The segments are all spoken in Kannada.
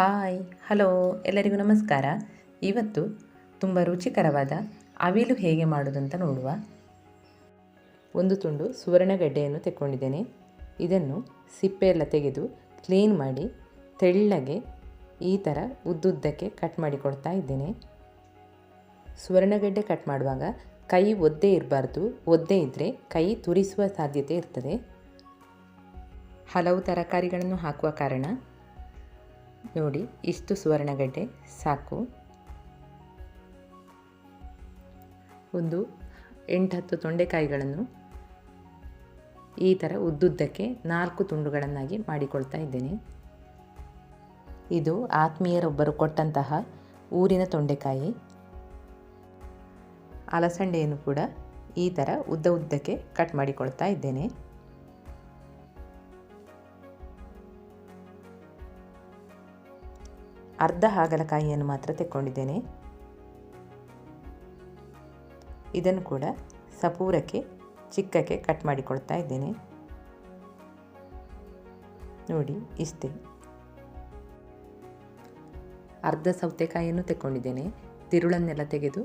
ಹಾಯ್, ಹಲೋ, ಎಲ್ಲರಿಗೂ ನಮಸ್ಕಾರ. ಇವತ್ತು ತುಂಬ ರುಚಿಕರವಾದ ಅವಿಲು ಹೇಗೆ ಮಾಡೋದು ಅಂತ ನೋಡುವ. ಒಂದು ತುಂಡು ಸುವರ್ಣಗಡ್ಡೆಯನ್ನು ತೆಕ್ಕೊಂಡಿದ್ದೇನೆ. ಇದನ್ನು ಸಿಪ್ಪೆಯೆಲ್ಲ ತೆಗೆದು ಕ್ಲೀನ್ ಮಾಡಿ ತೆಳ್ಳಗೆ ಈ ಥರ ಉದ್ದುದ್ದಕ್ಕೆ ಕಟ್ ಮಾಡಿಕೊಡ್ತಾ ಇದ್ದೇನೆ. ಸುವರ್ಣಗಡ್ಡೆ ಕಟ್ ಮಾಡುವಾಗ ಕೈ ಒದ್ದೆ ಇರಬಾರ್ದು. ಒದ್ದೆ ಇದ್ದರೆ ಕೈ ತುರಿಸುವ ಸಾಧ್ಯತೆ ಇರ್ತದೆ. ಹಲವು ತರಕಾರಿಗಳನ್ನು ಹಾಕುವ ಕಾರಣ ನೋಡಿ, ಇಷ್ಟು ಸುವರ್ಣಗಡ್ಡೆ, ಸಾಕು. ಒಂದು ಎಂಟು ಹತ್ತು ತೊಂಡೆಕಾಯಿಗಳನ್ನು ಈ ಥರ ಉದ್ದುದ್ದಕ್ಕೆ ನಾಲ್ಕು ತುಂಡುಗಳನ್ನಾಗಿ ಮಾಡಿಕೊಳ್ತಾ ಇದ್ದೇನೆ. ಇದು ಆತ್ಮೀಯರೊಬ್ಬರು ಕೊಟ್ಟಂತಹ ಊರಿನ ತೊಂಡೆಕಾಯಿ. ಅಲಸಂಡೆಯನ್ನು ಕೂಡ ಈ ಥರ ಉದ್ದ ಉದ್ದಕ್ಕೆ ಕಟ್ ಮಾಡಿಕೊಳ್ತಾ ಇದ್ದೇನೆ. ಅರ್ಧ ಹಾಗಲಕಾಯಿಯನ್ನು ಮಾತ್ರ ತೆಕ್ಕೊಂಡಿದ್ದೇನೆ. ಇದನ್ನು ಕೂಡ ಸಪೂರಕ್ಕೆ, ಚಿಕ್ಕಕ್ಕೆ ಕಟ್ ಮಾಡಿಕೊಳ್ತಾ ಇದ್ದೇನೆ. ನೋಡಿ, ಇಷ್ಟೇ. ಅರ್ಧ ಸೌತೆಕಾಯಿಯನ್ನು ತೆಕ್ಕೊಂಡಿದ್ದೇನೆ. ತಿರುಳನ್ನೆಲ್ಲ ತೆಗೆದು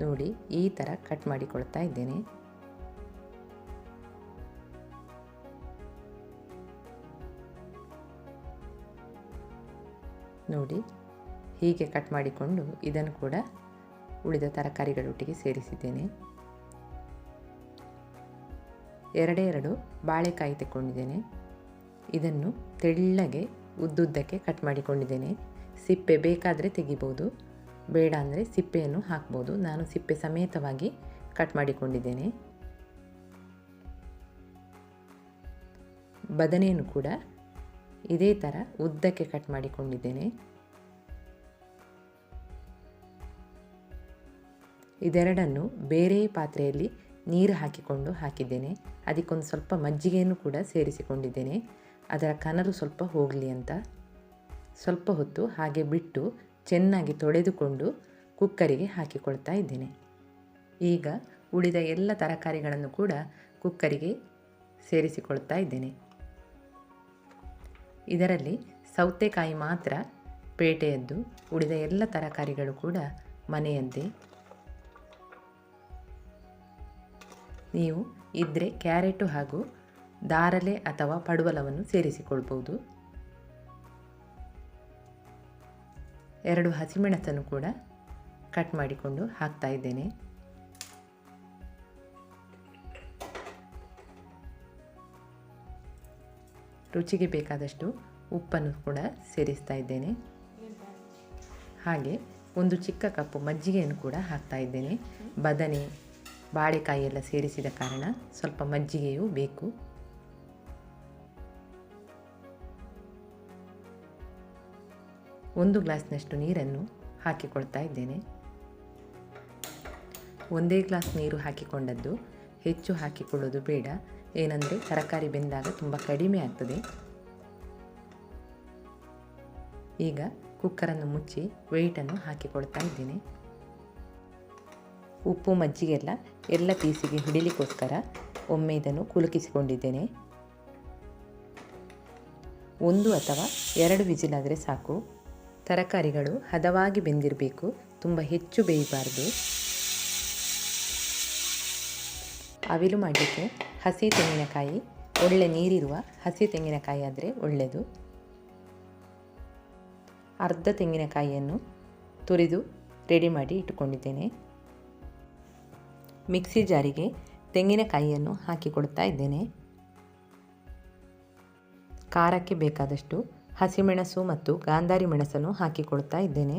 ನೋಡಿ, ಈ ಥರ ಕಟ್ ಮಾಡಿಕೊಳ್ತಾ ಇದ್ದೇನೆ. ನೋಡಿ ಹೀಗೆ ಕಟ್ ಮಾಡಿಕೊಂಡು ಇದನ್ನು ಕೂಡ ಉಳಿದ ತರಕಾರಿಗಳೊಟ್ಟಿಗೆ ಸೇರಿಸಿದ್ದೇನೆ. ಎರಡೇ ಎರಡು ಬಾಳೆಕಾಯಿ ತೆಕ್ಕೊಂಡಿದ್ದೇನೆ. ಇದನ್ನು ತೆಳ್ಳಗೆ ಉದ್ದುದ್ದಕ್ಕೆ ಕಟ್ ಮಾಡಿಕೊಂಡಿದ್ದೇನೆ. ಸಿಪ್ಪೆ ಬೇಕಾದರೆ ತೆಗಿಬೋದು, ಬೇಡ ಅಂದರೆ ಸಿಪ್ಪೆಯನ್ನು ಹಾಕ್ಬೋದು. ನಾನು ಸಿಪ್ಪೆ ಸಮೇತವಾಗಿ ಕಟ್ ಮಾಡಿಕೊಂಡಿದ್ದೇನೆ. ಬದನೆಯನ್ನು ಕೂಡ ಇದೇ ಥರ ಉದ್ದಕ್ಕೆ ಕಟ್ ಮಾಡಿಕೊಂಡಿದ್ದೇನೆ. ಇದೆರಡನ್ನು ಬೇರೆ ಪಾತ್ರೆಯಲ್ಲಿ ನೀರು ಹಾಕಿಕೊಂಡು ಹಾಕಿದ್ದೇನೆ. ಅದಕ್ಕೊಂದು ಸ್ವಲ್ಪ ಮಜ್ಜಿಗೆಯನ್ನು ಕೂಡ ಸೇರಿಸಿಕೊಂಡಿದ್ದೇನೆ. ಅದರ ಕನರು ಸ್ವಲ್ಪ ಹೋಗಲಿ ಅಂತ. ಸ್ವಲ್ಪ ಹೊತ್ತು ಹಾಗೆ ಬಿಟ್ಟು ಚೆನ್ನಾಗಿ ತೊಳೆದುಕೊಂಡು ಕುಕ್ಕರಿಗೆ ಹಾಕಿಕೊಳ್ತಾ ಇದ್ದೇನೆ. ಈಗ ಉಳಿದ ಎಲ್ಲ ತರಕಾರಿಗಳನ್ನು ಕೂಡ ಕುಕ್ಕರಿಗೆ ಸೇರಿಸಿಕೊಳ್ತಾ ಇದ್ದೇನೆ. ಇದರಲ್ಲಿ ಸೌತೆಕಾಯಿ ಮಾತ್ರ ಪೇಟೆಯದ್ದು, ಉಳಿದ ಎಲ್ಲ ತರಕಾರಿಗಳು ಕೂಡ ಮನೆಯದ್ದೇ. ನೀವು ಇದ್ದರೆ ಕ್ಯಾರೆಟು ಹಾಗೂ ದಾರಲೆ ಅಥವಾ ಪಡುವಲವನ್ನು ಸೇರಿಸಿಕೊಳ್ಬೋದು ಎರಡು ಹಸಿಮೆಣಸನ್ನು ಕೂಡ ಕಟ್ ಮಾಡಿಕೊಂಡು ಹಾಕ್ತಾ ಇದ್ದೇನೆ. ರುಚಿಗೆ ಬೇಕಾದಷ್ಟು ಉಪ್ಪನ್ನು ಕೂಡ ಸೇರಿಸ್ತಾ ಇದ್ದೇನೆ. ಹಾಗೆ ಒಂದು ಚಿಕ್ಕ ಕಪ್ಪು ಮಜ್ಜಿಗೆಯನ್ನು ಕೂಡ ಹಾಕ್ತಾ ಇದ್ದೇನೆ. ಬದನೆ, ಬಾಳೆಕಾಯಿ ಎಲ್ಲ ಸೇರಿಸಿದ ಕಾರಣ ಸ್ವಲ್ಪ ಮಜ್ಜಿಗೆಯೂ ಬೇಕು. ಒಂದು ಗ್ಲಾಸ್ನಷ್ಟು ನೀರನ್ನು ಹಾಕಿಕೊಳ್ತಾ ಇದ್ದೇನೆ. ಒಂದೇ ಗ್ಲಾಸ್ ನೀರು ಹಾಕಿಕೊಂಡದ್ದು ಹೆಚ್ಚು ಹಾಕಿಕೊಳ್ಳೋದು ಬೇಡ. ಏನಂದರೆ ತರಕಾರಿ ಬೆಂದಾಗ ತುಂಬ ಕಡಿಮೆ ಆಗ್ತದೆ. ಈಗ ಕುಕ್ಕರನ್ನು ಮುಚ್ಚಿ ವೆಯ್ಟನ್ನು ಹಾಕಿಕೊಳ್ತಾ ಇದ್ದೇನೆ. ಉಪ್ಪು ಮಜ್ಜಿಗೆಲ್ಲ ಎಲ್ಲ ಪೀಸಿಗೆ ಹಿಡಿಲಿಕ್ಕೋಸ್ಕರ ಒಮ್ಮೆ ಇದನ್ನು ಕುಲುಕಿಸಿಕೊಂಡಿದ್ದೇನೆ. ಒಂದು ಅಥವಾ ಎರಡು ವಿಜಿಲಾದರೆ ಸಾಕು. ತರಕಾರಿಗಳು ಹದವಾಗಿ ಬೆಂದಿರಬೇಕು, ತುಂಬ ಹೆಚ್ಚು ಬೇಯಬಾರ್ದು. ಅವಿಲು ಮಾಡಲಿಕ್ಕೆ ಹಸಿ ತೆಂಗಿನಕಾಯಿ. ಒಳ್ಳೆ ನೀರಿರುವ ಹಸಿ ತೆಂಗಿನಕಾಯಿ ಆದರೆ ಒಳ್ಳೆಯದು ಅರ್ಧ ತೆಂಗಿನಕಾಯಿಯನ್ನು ತುರಿದು ರೆಡಿ ಮಾಡಿ ಇಟ್ಟುಕೊಂಡಿದ್ದೇನೆ. ಮಿಕ್ಸಿ ಜಾರಿಗೆ ತೆಂಗಿನಕಾಯಿಯನ್ನು ಹಾಕಿಕೊಡ್ತಾ ಇದ್ದೇನೆ. ಖಾರಕ್ಕೆ ಬೇಕಾದಷ್ಟು ಹಸಿಮೆಣಸು ಮತ್ತು ಗಾಂಧಾರಿ ಮೆಣಸನ್ನು ಹಾಕಿಕೊಳ್ತಾ ಇದ್ದೇನೆ.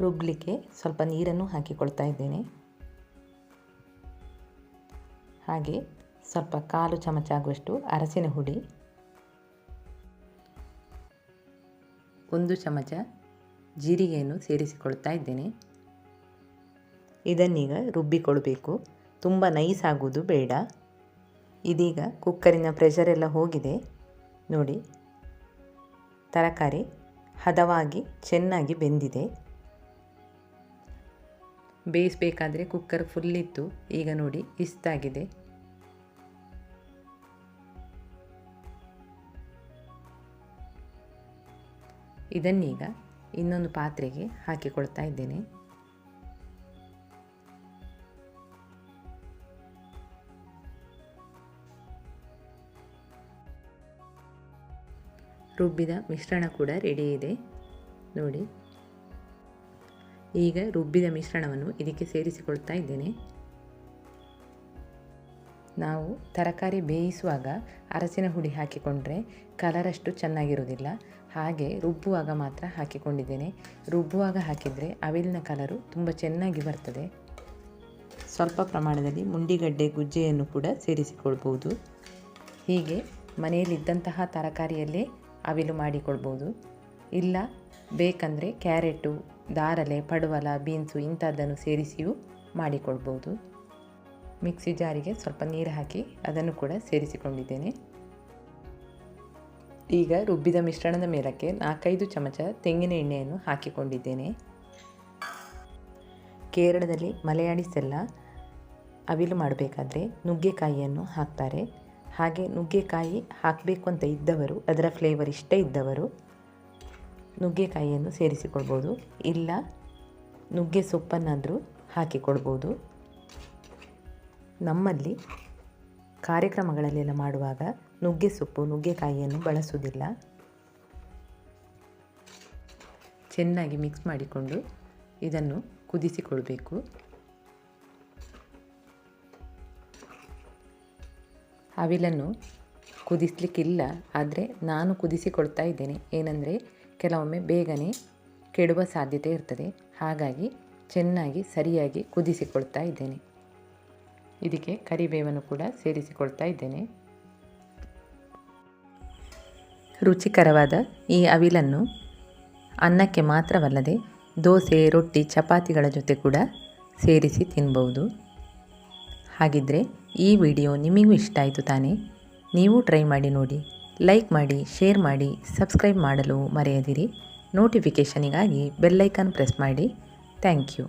ರುಬ್ಬಲಿಕ್ಕೆ ಸ್ವಲ್ಪ ನೀರನ್ನು ಹಾಕಿಕೊಳ್ತಾ ಇದ್ದೇನೆ. ಹಾಗೆ ಸ್ವಲ್ಪ ಕಾಲು ಚಮಚ ಆಗುವಷ್ಟು ಅರಸಿನ ಹುಡಿ ಒಂದು ಚಮಚ ಜೀರಿಗೆಯನ್ನು ಸೇರಿಸಿಕೊಳ್ತಾ ಇದ್ದೇನೆ. ಇದನ್ನೀಗ ರುಬ್ಬಿಕೊಳ್ಬೇಕು. ತುಂಬ ನೈಸ್ ಆಗುವುದು ಬೇಡ. ಇದೀಗ ಕುಕ್ಕರಿನ ಪ್ರೆಷರ್ ಎಲ್ಲ ಹೋಗಿದೆ. ನೋಡಿ, ತರಕಾರಿ ಹದವಾಗಿ ಚೆನ್ನಾಗಿ ಬೆಂದಿದೆ. ಬೇಯಿಸಬೇಕಾದ್ರೆ ಕುಕ್ಕರ್ ಫುಲ್ಲಿತ್ತು ಈಗ ನೋಡಿ, ಇಷ್ಟಾಗಿದೆ. ಇದನ್ನೀಗ ಇನ್ನೊಂದು ಪಾತ್ರೆಗೆ ಹಾಕಿಕೊಳ್ತಾ ಇದ್ದೇನೆ. ರುಬ್ಬಿದ ಮಿಶ್ರಣ ಕೂಡ ರೆಡಿ ಇದೆ. ನೋಡಿ. ಈಗ ರುಬ್ಬಿದ ಮಿಶ್ರಣವನ್ನು ಇದಕ್ಕೆ ಸೇರಿಸಿಕೊಳ್ತಾ ಇದ್ದೇನೆ. ನಾವು ತರಕಾರಿ ಬೇಯಿಸುವಾಗ ಅರಸಿನ ಹುಡಿ ಹಾಕಿಕೊಂಡ್ರೆ ಕಲರಷ್ಟು ಚೆನ್ನಾಗಿರುವುದಿಲ್ಲ. ಹಾಗೆ ರುಬ್ಬುವಾಗ ಮಾತ್ರ ಹಾಕಿಕೊಂಡಿದ್ದೇನೆ. ರುಬ್ಬುವಾಗ ಹಾಕಿದರೆ ಅವಿಲಿನ ಕಲರು ತುಂಬ ಚೆನ್ನಾಗಿ ಬರ್ತದೆ. ಸ್ವಲ್ಪ ಪ್ರಮಾಣದಲ್ಲಿ ಮುಂಡಿಗಡ್ಡೆ ಗುಜ್ಜೆಯನ್ನು ಕೂಡ ಸೇರಿಸಿಕೊಳ್ಬೋದು ಹೀಗೆ ಮನೆಯಲ್ಲಿದ್ದಂತಹ ತರಕಾರಿಯಲ್ಲೇ ಅವಿಲು ಮಾಡಿಕೊಳ್ಬೋದು ಇಲ್ಲ, ಬೇಕಂದರೆ ಕ್ಯಾರೆಟು, ದಾರಲೆ, ಪಡುವಲ, ಬೀನ್ಸು ಇಂಥದ್ದನ್ನು ಸೇರಿಸಿಯೂ ಮಾಡಿಕೊಳ್ಬೋದು ಮಿಕ್ಸಿ ಜಾರಿಗೆ ಸ್ವಲ್ಪ ನೀರು ಹಾಕಿ ಅದನ್ನು ಕೂಡ ಸೇರಿಸಿಕೊಂಡಿದ್ದೇನೆ. ಈಗ ರುಬ್ಬಿದ ಮಿಶ್ರಣದ ಮೇಲಕ್ಕೆ ನಾಲ್ಕೈದು ಚಮಚ ತೆಂಗಿನ ಎಣ್ಣೆಯನ್ನು ಹಾಕಿಕೊಂಡಿದ್ದೇನೆ. ಕೇರಳದಲ್ಲಿ ಮಲಯಾಳಿಸ್ ಎಲ್ಲ ಅವಿಲು ಮಾಡಬೇಕಾದ್ರೆ ನುಗ್ಗೆಕಾಯಿಯನ್ನು ಹಾಕ್ತಾರೆ. ಹಾಗೆ ನುಗ್ಗೆಕಾಯಿ ಹಾಕಬೇಕು ಅಂತ ಇದ್ದವರು, ಅದರ ಫ್ಲೇವರ್ ಇಷ್ಟ ಇದ್ದವರು ನುಗ್ಗೆಕಾಯಿಯನ್ನು ಸೇರಿಸಿಕೊಳ್ಬೋದು. ಇಲ್ಲ, ನುಗ್ಗೆ ಸೊಪ್ಪನ್ನಾದರೂ ಹಾಕಿಕೊಳ್ಬೋದು. ನಮ್ಮಲ್ಲಿ ಕಾರ್ಯಕ್ರಮಗಳಲ್ಲೆಲ್ಲ ಮಾಡುವಾಗ ನುಗ್ಗೆ ಸೊಪ್ಪು, ನುಗ್ಗೆಕಾಯಿಯನ್ನು ಬಳಸುವುದಿಲ್ಲ. ಚೆನ್ನಾಗಿ ಮಿಕ್ಸ್ ಮಾಡಿಕೊಂಡು ಇದನ್ನು ಕುದಿಸಿಕೊಳ್ಬೇಕು. ಅವಿಲನ್ನು ಕುದಿಸ್ಲಿಕ್ಕಿಲ್ಲ, ಆದರೆ ನಾನು ಕುದಿಸಿಕೊಳ್ತಾ ಇದ್ದೇನೆ. ಏನಂದರೆ, ಕೆಲವೊಮ್ಮೆ ಬೇಗನೆ ಕೆಡುವ ಸಾಧ್ಯತೆ ಇರ್ತದೆ. ಹಾಗಾಗಿ ಚೆನ್ನಾಗಿ ಸರಿಯಾಗಿ ಕುದಿಸಿಕೊಳ್ತಾ ಇದ್ದೇನೆ. ಇದಕ್ಕೆ ಕರಿಬೇವನ್ನು ಕೂಡ ಸೇರಿಸಿಕೊಳ್ತಾ ಇದ್ದೇನೆ. ರುಚಿಕರವಾದ ಈ ಅವಿಲನ್ನು ಅನ್ನಕ್ಕೆ ಮಾತ್ರವಲ್ಲದೆ ದೋಸೆ, ರೊಟ್ಟಿ, ಚಪಾತಿಗಳ ಜೊತೆ ಕೂಡ ಸೇರಿಸಿ ತಿನ್ಬೋದು. ಹಾಗಿದ್ದರೆ ಈ ವಿಡಿಯೋ ನಿಮಗೂ ಇಷ್ಟ ಆಯಿತು ತಾನೇ? ನೀವು ಟ್ರೈ ಮಾಡಿ ನೋಡಿ, ಲೈಕ್ ಮಾಡಿ, ಶೇರ್ ಮಾಡಿ, ಸಬ್ಸ್ಕ್ರೈಬ್ ಮಾಡಲು ಮರೆಯದಿರಿ. ನೋಟಿಫಿಕೇಷನಿಗಾಗಿ ಬೆಲ್ಲೈಕನ್ ಪ್ರೆಸ್ ಮಾಡಿ. Thank you.